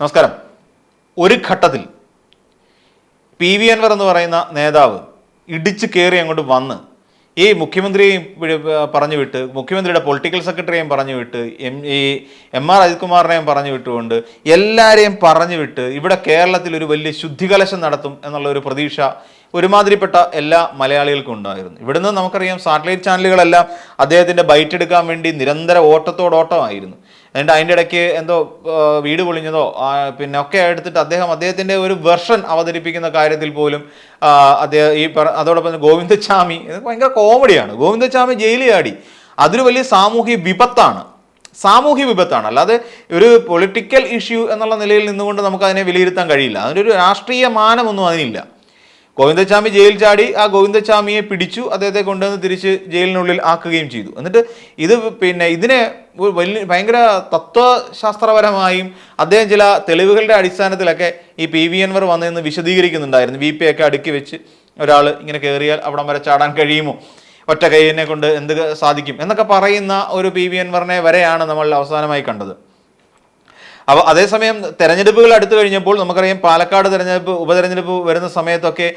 നമസ്കാരം. ഒരു ഘട്ടത്തിൽ പി വി അൻവർ എന്ന് പറയുന്ന നേതാവ് ഇടിച്ചു കയറി അങ്ങോട്ട് വന്ന് ഈ മുഖ്യമന്ത്രിയെയും പറഞ്ഞു വിട്ട് മുഖ്യമന്ത്രിയുടെ പൊളിറ്റിക്കൽ സെക്രട്ടറിയെയും പറഞ്ഞു വിട്ട് എം ഈ എം ആർ അജിത് കുമാറിനെയും പറഞ്ഞു വിട്ടുകൊണ്ട് എല്ലാവരെയും പറഞ്ഞു വിട്ട് ഇവിടെ കേരളത്തിൽ ഒരു വലിയ ശുദ്ധികലശം നടത്തും എന്നുള്ള ഒരു പ്രതീക്ഷ ഒരുമാതിരിപ്പെട്ട എല്ലാ മലയാളികൾക്കും ഉണ്ടായിരുന്നു. ഇവിടുന്ന് നമുക്കറിയാം സാറ്റലൈറ്റ് ചാനലുകളെല്ലാം അദ്ദേഹത്തിന്റെ ബൈറ്റ് എടുക്കാൻ വേണ്ടി നിരന്തര ഓട്ടത്തോടോട്ടമായിരുന്നു. എന്നിട്ട് അതിന്റെ ഇടയ്ക്ക് എന്തോ വീട് പൊളിഞ്ഞതോ പിന്നെ ഒക്കെ എടുത്തിട്ട് അദ്ദേഹം അദ്ദേഹത്തിന്റെ ഒരു വെർഷൻ അവതരിപ്പിക്കുന്ന കാര്യത്തിൽ പോലും അദ്ദേഹം ഈ പറ അതോടൊപ്പം ഗോവിന്ദസ്വാമി ഭയങ്കര കോമഡിയാണ് ഗോവിന്ദച്ചാമി ജയിലിൽ ആടി അതൊരു വലിയ സാമൂഹ്യ വിപത്താണ്. സാമൂഹ്യ വിപത്താണ്. അല്ലാതെ ഒരു പൊളിറ്റിക്കൽ ഇഷ്യൂ എന്നുള്ള നിലയിൽ നിന്നുകൊണ്ട് നമുക്ക് അതിനെ വിലയിരുത്താൻ കഴിയില്ല. അതിനൊരു രാഷ്ട്രീയ മാനമൊന്നും അതിനില്ല. ഗോവിന്ദച്ചാമി ജയിൽ ചാടി ആ ഗോവിന്ദച്ചാമിയെ പിടിച്ചു അദ്ദേഹത്തെ കൊണ്ടുവന്ന് തിരിച്ച് ജയിലിനുള്ളിൽ ആക്കുകയും ചെയ്തു. എന്നിട്ട് ഇത് പിന്നെ ഇതിനെ വലിയ ഭയങ്കര തത്വശാസ്ത്രപരമായും അദ്ദേഹം ചില തെളിവുകളുടെ അടിസ്ഥാനത്തിലൊക്കെ ഈ പി വി എൻവർ വന്നതെന്ന് വിശദീകരിക്കുന്നുണ്ടായിരുന്നു. വി പി ഒക്കെ അടുക്കി വെച്ച് ഒരാൾ ഇങ്ങനെ കയറിയാൽ അവിടം വരെ ചാടാൻ കഴിയുമോ? ഒറ്റ കൈയിനെ കൊണ്ട് എന്ത് സാധിക്കും? എന്നൊക്കെ പറയുന്ന ഒരു പി വി എൻവറിനെ വരെയാണ് നമ്മൾ അവസാനമായി കണ്ടത്. അപ്പോൾ അതേസമയം തെരഞ്ഞെടുപ്പുകൾ അടുത്തു കഴിഞ്ഞപ്പോൾ നമുക്കറിയാം പാലക്കാട് തെരഞ്ഞെടുപ്പ് ഉപതെരഞ്ഞെടുപ്പ് വരുന്ന സമയത്തൊക്കെ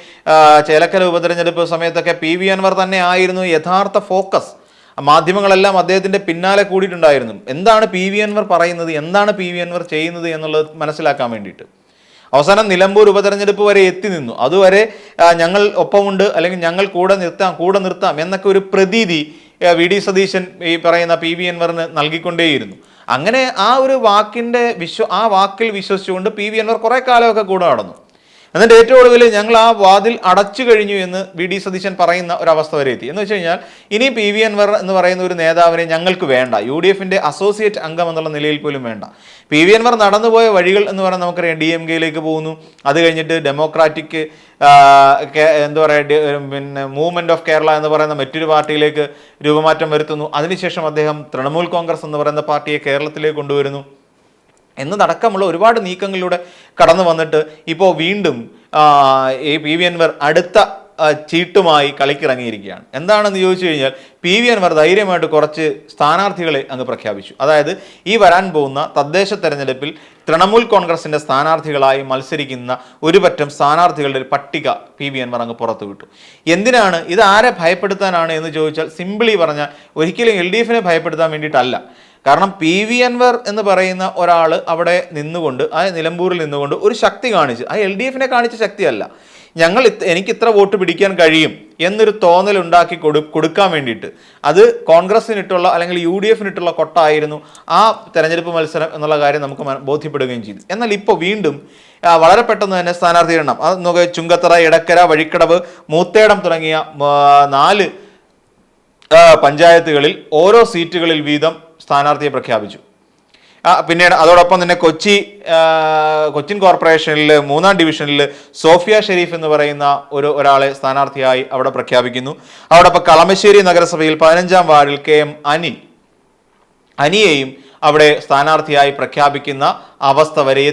ചേലക്കര ഉപതെരഞ്ഞെടുപ്പ് സമയത്തൊക്കെ പി വി അൻവർ തന്നെ ആയിരുന്നു യഥാർത്ഥ ഫോക്കസ്. മാധ്യമങ്ങളെല്ലാം അദ്ദേഹത്തിന്റെ പിന്നാലെ കൂടിയിട്ടുണ്ടായിരുന്നു. എന്താണ് പി വി അൻവർ പറയുന്നത്? എന്താണ് പി വി അൻവർ ചെയ്യുന്നത് എന്നുള്ളത് മനസ്സിലാക്കാൻ വേണ്ടിയിട്ട്. അവസാനം നിലമ്പൂർ ഉപതെരഞ്ഞെടുപ്പ് വരെ എത്തി നിന്നു. അതുവരെ ഞങ്ങൾ ഒപ്പമുണ്ട് അല്ലെങ്കിൽ ഞങ്ങൾ കൂടെ നിർത്താം കൂടെ നിർത്താം എന്നൊക്കെ ഒരു പ്രതീതി വി ഡി സതീശൻ ഈ പറയുന്ന പി വി അൻവറിന് നൽകിക്കൊണ്ടേയിരുന്നു. അങ്ങനെ ആ ഒരു വാക്കിന്റെ വിശ്വ ആ വാക്കിൽ വിശ്വസിച്ചുകൊണ്ട് പി വി അൻവർ കുറെ കാലമൊക്കെ കൂടെ നടന്നു. എന്നിട്ട് ഏറ്റവും ഒടുവിൽ ഞങ്ങൾ ആ വാതിൽ അടച്ചു കഴിഞ്ഞു എന്ന് വി ഡി സതീശൻ പറയുന്ന ഒരു അവസ്ഥ വരെ എത്തി. എന്ന് വെച്ച് കഴിഞ്ഞാൽ ഇനി പി വി അൻവർ എന്ന് പറയുന്ന ഒരു നേതാവിനെ ഞങ്ങൾക്ക് വേണ്ട. യു ഡി എഫിന്റെ അസോസിയേറ്റ് അംഗം എന്നുള്ള നിലയിൽ പോലും വേണ്ട. പി വി അൻവർ നടന്നുപോയ വഴികൾ എന്ന് പറഞ്ഞാൽ നമുക്കറിയാം. ഡി എം കെയിലേക്ക് പോകുന്നു. അത് കഴിഞ്ഞിട്ട് ഡെമോക്രാറ്റിക് എന്താ പറയുക പിന്നെ മൂവ്മെന്റ് ഓഫ് കേരള എന്ന് പറയുന്ന മറ്റൊരു പാർട്ടിയിലേക്ക് രൂപമാറ്റം വരുത്തുന്നു. അതിനുശേഷം അദ്ദേഹം തൃണമൂൽ കോൺഗ്രസ് എന്ന് പറയുന്ന പാർട്ടിയെ കേരളത്തിലേക്ക് കൊണ്ടുവരുന്നു. എന്നതടക്കമുള്ള ഒരുപാട് നീക്കങ്ങളിലൂടെ കടന്നു വന്നിട്ട് ഇപ്പോൾ വീണ്ടും ഈ പി വി അൻവർ അടുത്ത ചീട്ടുമായി കളിക്കിറങ്ങിയിരിക്കുകയാണ്. എന്താണെന്ന് ചോദിച്ചു കഴിഞ്ഞാൽ പി വി അൻവർ ധൈര്യമായിട്ട് കുറച്ച് സ്ഥാനാർത്ഥികളെ അങ്ങ് പ്രഖ്യാപിച്ചു. അതായത് ഈ വരാൻ പോകുന്ന തദ്ദേശ തെരഞ്ഞെടുപ്പിൽ തൃണമൂൽ കോൺഗ്രസിന്റെ സ്ഥാനാർത്ഥികളായി മത്സരിക്കുന്ന ഒരുപറ്റം സ്ഥാനാർത്ഥികളുടെ ഒരു പട്ടിക പി വി അൻവർ അങ്ങ് പുറത്തു വിട്ടു. എന്തിനാണ്? ഇത് ആരെ ഭയപ്പെടുത്താനാണ് എന്ന് ചോദിച്ചാൽ സിമ്പിളി പറഞ്ഞാൽ ഒരിക്കലും എൽ ഡി എഫിനെ ഭയപ്പെടുത്താൻ വേണ്ടിയിട്ടല്ല. കാരണം പി വി അൻവർ എന്ന് പറയുന്ന ഒരാൾ അവിടെ നിന്നുകൊണ്ട് ആ നിലമ്പൂരിൽ നിന്നുകൊണ്ട് ഒരു ശക്തി കാണിച്ചു ആ എൽ ഡി എഫിനെ കാണിച്ച ശക്തിയല്ല. ഞങ്ങൾ എനിക്ക് ഇത്ര വോട്ട് പിടിക്കാൻ കഴിയും എന്നൊരു തോന്നൽ ഉണ്ടാക്കി കൊടു കൊടുക്കാൻ വേണ്ടിയിട്ട്. അത് കോൺഗ്രസിനിട്ടുള്ള അല്ലെങ്കിൽ യു ഡി എഫിനിട്ടുള്ള കൊട്ടായിരുന്നു ആ തെരഞ്ഞെടുപ്പ് മത്സരം എന്നുള്ള കാര്യം നമുക്ക് ബോധ്യപ്പെടുകയും ചെയ്തു. എന്നാൽ ഇപ്പോൾ വീണ്ടും വളരെ പെട്ടെന്ന് തന്നെ സ്ഥാനാർത്ഥി എണ്ണം അത് നോക്കുക ചുങ്കത്തറ ഇടക്കര വഴിക്കടവ് മൂത്തേടം തുടങ്ങിയ നാല് പഞ്ചായത്തുകളിൽ ഓരോ സീറ്റുകളിൽ വീതം സ്ഥാനാർത്ഥിയെ പ്രഖ്യാപിച്ചു. പിന്നീട് അതോടൊപ്പം തന്നെ കൊച്ചി കൊച്ചിൻ കോർപ്പറേഷനിൽ മൂന്നാം ഡിവിഷനിൽ സോഫിയ ഷെരീഫ് എന്ന് പറയുന്ന ഒരു ഒരാളെ സ്ഥാനാർത്ഥിയായി അവിടെ പ്രഖ്യാപിക്കുന്നു. അതോടൊപ്പം കളമശ്ശേരി നഗരസഭയിൽ പതിനഞ്ചാം വാർഡിൽ കെ എം അനിൽ അനിയെയും അവിടെ സ്ഥാനാർത്ഥിയായി പ്രഖ്യാപിക്കുന്ന അവസ്ഥ വരെ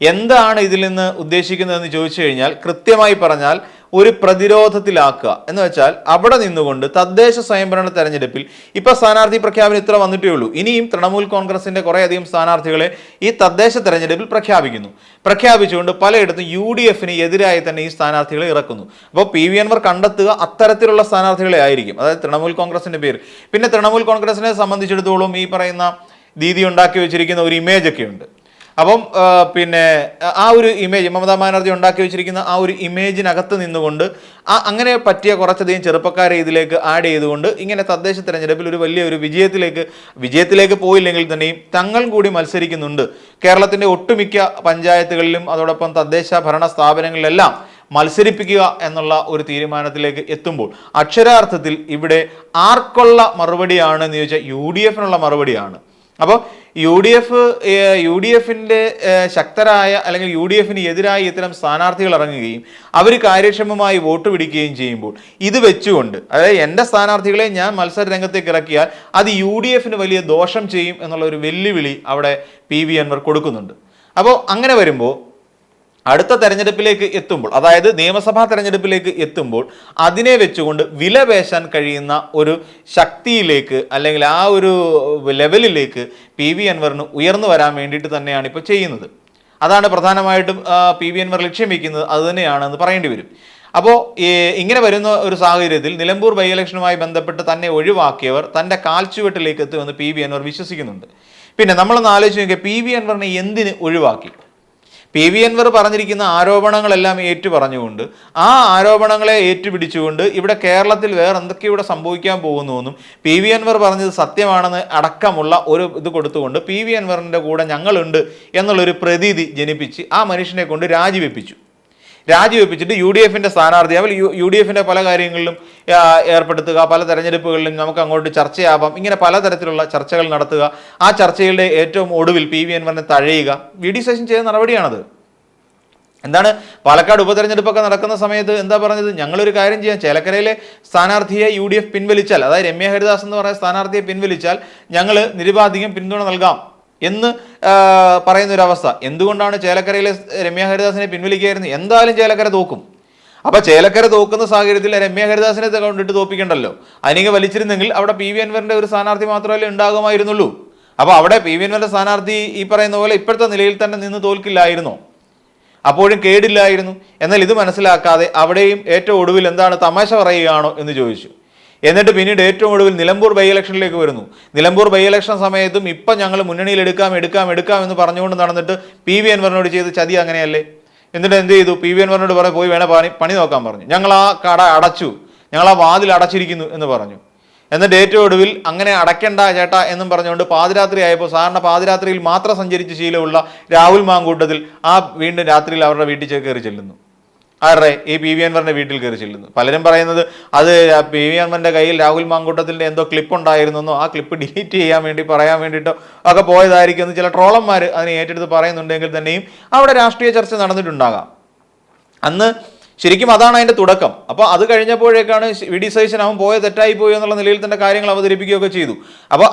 എന്താണ് ഇതിൽ നിന്ന് ഉദ്ദേശിക്കുന്നതെന്ന് ചോദിച്ചു കഴിഞ്ഞാൽ കൃത്യമായി പറഞ്ഞാൽ ഒരു പ്രതിരോധത്തിലാക്കുക. എന്ന് വെച്ചാൽ അവിടെ നിന്നുകൊണ്ട് തദ്ദേശ സ്വയംഭരണ തെരഞ്ഞെടുപ്പിൽ ഇപ്പൊ സ്ഥാനാർത്ഥി പ്രഖ്യാപനം ഇത്ര വന്നിട്ടേ ഉള്ളൂ. ഇനിയും തൃണമൂൽ കോൺഗ്രസിന്റെ കുറേയധികം സ്ഥാനാർത്ഥികളെ ഈ തദ്ദേശ തെരഞ്ഞെടുപ്പിൽ പ്രഖ്യാപിക്കുന്നു. പ്രഖ്യാപിച്ചുകൊണ്ട് പലയിടത്തും യു ഡി എഫിന് എതിരായി തന്നെ ഈ സ്ഥാനാർത്ഥികളെ ഇറക്കുന്നു. അപ്പോൾ പി വി അൻവർ കണ്ടെത്തുക അത്തരത്തിലുള്ള സ്ഥാനാർത്ഥികളെ ആയിരിക്കും. അതായത് തൃണമൂൽ കോൺഗ്രസിന്റെ പേര്. പിന്നെ തൃണമൂൽ കോൺഗ്രസിനെ സംബന്ധിച്ചിടത്തോളം ഈ പറയുന്ന ദീദി ഉണ്ടാക്കി വെച്ചിരിക്കുന്ന ഒരു ഇമേജ് ഒക്കെ ഉണ്ട്. അപ്പം പിന്നെ ആ ഒരു ഇമേജ് മമതാ ബാനർജി ഉണ്ടാക്കി വെച്ചിരിക്കുന്ന ആ ഒരു ഇമേജിനകത്ത് നിന്നുകൊണ്ട് ആ അങ്ങനെ പറ്റിയ കുറച്ചധികം ചെറുപ്പക്കാരെ ഇതിലേക്ക് ആഡ് ചെയ്തുകൊണ്ട് ഇങ്ങനെ തദ്ദേശ തെരഞ്ഞെടുപ്പിൽ ഒരു വലിയ ഒരു വിജയത്തിലേക്ക് വിജയത്തിലേക്ക് പോയില്ലെങ്കിൽ തന്നെയും തങ്ങൾ കൂടി മത്സരിക്കുന്നുണ്ട്. കേരളത്തിന്റെ ഒട്ടുമിക്ക പഞ്ചായത്തുകളിലും അതോടൊപ്പം തദ്ദേശ ഭരണ സ്ഥാപനങ്ങളിലെല്ലാം മത്സരിപ്പിക്കുക എന്നുള്ള ഒരു തീരുമാനത്തിലേക്ക് എത്തുമ്പോൾ അക്ഷരാർത്ഥത്തിൽ ഇവിടെ ആർക്കുള്ള മറുപടിയാണ് എന്ന് ചോദിച്ചാൽ യു ഡി എഫിനുള്ള മറുപടിയാണ്. അപ്പോൾ U D F U D എഫിന്റെ ശക്തരായ അല്ലെങ്കിൽ യു ഡി എഫിന് എതിരായി ഇത്തരം സ്ഥാനാർത്ഥികൾ ഇറങ്ങുകയും അവർ കാര്യക്ഷമമായി വോട്ട് പിടിക്കുകയും ചെയ്യുമ്പോൾ ഇത് വെച്ചുകൊണ്ട് അതായത് എന്റെ സ്ഥാനാർത്ഥികളെ ഞാൻ മത്സര രംഗത്തേക്ക് ഇറക്കിയാൽ അത് യു ഡി എഫിന് വലിയ ദോഷം ചെയ്യും എന്നുള്ള ഒരു വെല്ലുവിളി അവിടെ പി വി അൻവർ കൊടുക്കുന്നുണ്ട്. അപ്പോൾ അങ്ങനെ വരുമ്പോൾ അടുത്ത തെരഞ്ഞെടുപ്പിലേക്ക് എത്തുമ്പോൾ അതായത് നിയമസഭാ തെരഞ്ഞെടുപ്പിലേക്ക് എത്തുമ്പോൾ അതിനെ വെച്ചുകൊണ്ട് വില പേശാൻ കഴിയുന്ന ഒരു ശക്തിയിലേക്ക് അല്ലെങ്കിൽ ആ ഒരു ലെവലിലേക്ക് പി വി അൻവറിന് ഉയർന്നു വരാൻ വേണ്ടിയിട്ട് തന്നെയാണ് ഇപ്പോൾ ചെയ്യുന്നത്. അതാണ് പ്രധാനമായിട്ടും പി വി അൻവർ ലക്ഷ്യം വയ്ക്കുന്നത് അത് തന്നെയാണെന്ന് പറയേണ്ടി വരും. അപ്പോൾ ഇങ്ങനെ വരുന്ന ഒരു സാഹചര്യത്തിൽ നിലമ്പൂർ ബൈ ഇലക്ഷനുമായി ബന്ധപ്പെട്ട് തന്നെ ഒഴിവാക്കിയവർ തന്റെ കാൽച്ചുവെട്ടിലേക്ക് എത്തുമെന്ന് പി വി അൻവർ വിശ്വസിക്കുന്നുണ്ട്. പിന്നെ നമ്മളൊന്ന് ആലോചിച്ച് നോക്കിയാൽ പി വി അൻവറിനെ എന്തിന് ഒഴിവാക്കി? പി വി അൻവർ പറഞ്ഞിരിക്കുന്ന ആരോപണങ്ങളെല്ലാം ഏറ്റു പറഞ്ഞുകൊണ്ട് ആ ആരോപണങ്ങളെ ഏറ്റുപിടിച്ചുകൊണ്ട് ഇവിടെ കേരളത്തിൽ വേറെ എന്തൊക്കെ ഇവിടെ സംഭവിക്കാൻ പോകുന്നുവെന്നും പി വി അൻവർ പറഞ്ഞത് സത്യമാണെന്ന് അടക്കമുള്ള ഒരു ഇത് കൊടുത്തുകൊണ്ട് പി വി അൻവറിന്റെ കൂടെ ഞങ്ങളുണ്ട് എന്നുള്ളൊരു പ്രതീതി ജനിപ്പിച്ച് ആ മനുഷ്യനെ കൊണ്ട് രാജിവെപ്പിച്ചു. രാജിവെപ്പിച്ചിട്ട് യു ഡി എഫിന്റെ സ്ഥാനാർത്ഥിയാവും യു യു ഡി എഫിന്റെ പല കാര്യങ്ങളിലും ഏർപ്പെടുത്തുക പല തെരഞ്ഞെടുപ്പുകളിലും നമുക്ക് അങ്ങോട്ട് ചർച്ചയാവാം. ഇങ്ങനെ പലതരത്തിലുള്ള ചർച്ചകൾ നടത്തുക. ആ ചർച്ചകളുടെ ഏറ്റവും ഒടുവിൽ പി വി അൻവറിനെ തഴയുക. വി ഡി സേഷൻ ചെയ്ത നടപടിയാണത്. എന്താണ്? പാലക്കാട് ഉപതെരഞ്ഞെടുപ്പൊക്കെ നടക്കുന്ന സമയത്ത് എന്താ പറഞ്ഞത്? ഞങ്ങളൊരു കാര്യം ചെയ്യാം. ചേലക്കരയിലെ സ്ഥാനാർത്ഥിയെ യു ഡി എഫ് പിൻവലിച്ചാൽ അതായത് രമ്യ ഹരിദാസ് എന്ന് പറയുന്ന സ്ഥാനാർത്ഥിയെ പിൻവലിച്ചാൽ ഞങ്ങൾ നിരുപാധികം പിന്തുണ നൽകാം. എന്ന് പറയുന്ന ഒരു അവസ്ഥ എന്തുകൊണ്ടാണ് ചേലക്കരയിലെ രമ്യ ഹരിദാസിനെ പിൻവലിക്കുകയായിരുന്നു എന്തായാലും ചേലക്കര തോക്കും. അപ്പൊ ചേലക്കര തോക്കുന്ന സാഹചര്യത്തിൽ രമ്യ ഹരിദാസിനെ കൊണ്ടിട്ട് തോപ്പിക്കണ്ടല്ലോ. അതിനെ വലിച്ചിരുന്നെങ്കിൽ അവിടെ പി വി അൻവറിന്റെ ഒരു സ്ഥാനാർത്ഥി മാത്രമല്ലേ ഉണ്ടാകുമായിരുന്നുള്ളൂ. അപ്പൊ അവിടെ പി വി അൻവറിന്റെ സ്ഥാനാർത്ഥി ഈ പറയുന്ന പോലെ ഇപ്പോഴത്തെ നിലയിൽ തന്നെ നിന്ന് തോൽക്കില്ലായിരുന്നോ? അപ്പോഴും കേടില്ലായിരുന്നു. എന്നാൽ ഇത് മനസ്സിലാക്കാതെ അവിടെയും ഏറ്റവും ഒടുവിൽ എന്താണ് തമാശ പറയുകയാണോ എന്ന് ചോദിച്ചു. എന്നിട്ട് പിന്നീട് ഏറ്റവും ഒടുവിൽ നിലമ്പൂർ ബൈ ഇലക്ഷനിലേക്ക് വരുന്നു. നിലമ്പൂർ ബൈ ഇലക്ഷൻ സമയത്തും ഇപ്പം ഞങ്ങൾ മുന്നണിയിൽ എടുക്കാം എടുക്കാം എടുക്കാം എന്ന് പറഞ്ഞുകൊണ്ട് നടന്നിട്ട് പി വി അൻവറിനോട് ചെയ്ത് ചതി അങ്ങനെയല്ലേ? എന്നിട്ട് എന്ത് ചെയ്തു? പി വി അൻവറിനോട് പറഞ്ഞു പോയി വേണേ പണി പണി നോക്കാൻ പറഞ്ഞു. ഞങ്ങൾ ആ കട അടച്ചു. ഞങ്ങൾ ആ വാതിൽ അടച്ചിരിക്കുന്നു എന്ന് പറഞ്ഞു. എന്നിട്ട് ഏറ്റവും ഒടുവിൽ അങ്ങനെ അടയ്ക്കണ്ട ചേട്ടാ എന്നും പറഞ്ഞുകൊണ്ട് പാതിരാത്രി ആയപ്പോൾ സാറിന് പാതിരാത്രിയിൽ മാത്രം സഞ്ചരിച്ച് ശീലമുള്ള രാഹുൽ മാങ്കൂട്ടത്തിൽ ആ വീണ്ടും രാത്രിയിൽ അവരുടെ വീട്ടിൽ കയറി ചെല്ലുന്നു. ആരുടെ? ഈ പി വി അൻവറിന്റെ വീട്ടിൽ കയറി ചെല്ലുന്നു. പലരും പറയുന്നത് അത് പി വി അൻവറിന്റെ കയ്യിൽ രാഹുൽ മാങ്കൂട്ടത്തിന്റെ എന്തോ ക്ലിപ്പ് ഉണ്ടായിരുന്നെന്നോ ആ ക്ലിപ്പ് ഡിലീറ്റ് ചെയ്യാൻ വേണ്ടി പറയാൻ വേണ്ടിയിട്ടോ ഒക്കെ പോയതായിരിക്കും എന്ന് ചില ട്രോളന്മാർ അതിനെ ഏറ്റെടുത്ത് പറയുന്നുണ്ടെങ്കിൽ തന്നെയും അവിടെ രാഷ്ട്രീയ ചർച്ച നടന്നിട്ടുണ്ടാകാം. അന്ന് ശരിക്കും അതാണ് അതിന്റെ തുടക്കം. അപ്പോൾ അത് കഴിഞ്ഞപ്പോഴേക്കാണ് വി ഡി സതീശൻ അവൻ പോയ തെറ്റായി പോയി എന്നുള്ള നിലയിൽ തന്നെ കാര്യങ്ങൾ അവതരിപ്പിക്കുകയൊക്കെ ചെയ്തു. അപ്പോൾ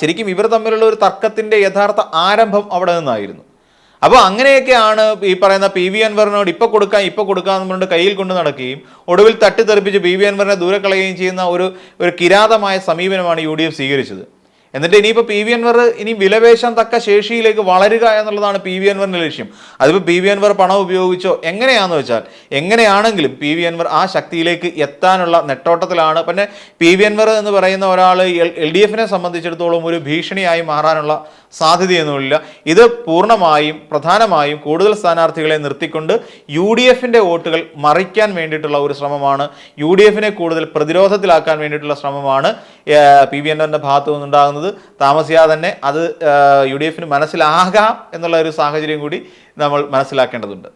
ശരിക്കും ഇവർ തമ്മിലുള്ള ഒരു തർക്കത്തിന്റെ യഥാർത്ഥ ആരംഭം അവിടെ നിന്നായിരുന്നു. അപ്പോൾ അങ്ങനെയൊക്കെയാണ് ഈ പറയുന്ന പി വി അൻവറിനോട് ഇപ്പോൾ കൊടുക്കാം ഇപ്പോൾ കൊടുക്കാം എന്ന് പറഞ്ഞിട്ട് കയ്യിൽ കൊണ്ട് നടക്കുകയും ഒടുവിൽ തട്ടിത്തെറിപ്പിച്ച് പി വി അൻവറിനെ ദൂരെ കളയുകയും ചെയ്യുന്ന ഒരു ഒരു കിരാതമായ സമീപനമാണ് യു ഡി എഫ് സ്വീകരിച്ചത്. എന്നിട്ട് ഇനിയിപ്പോൾ പി വി അൻവർ ഇനി വിലപേശാൻ തക്ക ശേഷിയിലേക്ക് വളരുക എന്നുള്ളതാണ് പി വി അൻവറിന്റെ ലക്ഷ്യം. അതിപ്പോൾ പി വി അൻവർ പണം ഉപയോഗിച്ചോ എങ്ങനെയാണെന്ന് വെച്ചാൽ എങ്ങനെയാണെങ്കിലും പി വി അൻവർ ആ ശക്തിയിലേക്ക് എത്താനുള്ള നെട്ടോട്ടത്തിലാണ്. പിന്നെ പി വി അൻവർ എന്ന് പറയുന്ന ഒരാൾ എൽ ഡി എഫിനെ സംബന്ധിച്ചിടത്തോളം ഒരു ഭീഷണിയായി മാറാനുള്ള സാധ്യതയൊന്നുമില്ല. ഇത് പൂർണമായും പ്രധാനമായും കൂടുതൽ സ്ഥാനാർത്ഥികളെ നിർത്തിക്കൊണ്ട് യു ഡി എഫിന്റെ വോട്ടുകൾ മറിക്കാൻ വേണ്ടിയിട്ടുള്ള ഒരു ശ്രമമാണ്. യു ഡി എഫിനെ കൂടുതൽ പ്രതിരോധത്തിലാക്കാൻ വേണ്ടിയിട്ടുള്ള ശ്രമമാണ് പി വി അൻവറിന്റെ ഭാഗത്തു നിന്നുണ്ടാകുന്നത് താമസിയാതെ തന്നെ അത് യു ഡി എഫിന് മനസ്സിലാകാം എന്നുള്ള ഒരു സാഹചര്യം കൂടി നമ്മൾ മനസ്സിലാക്കേണ്ടതുണ്ട്.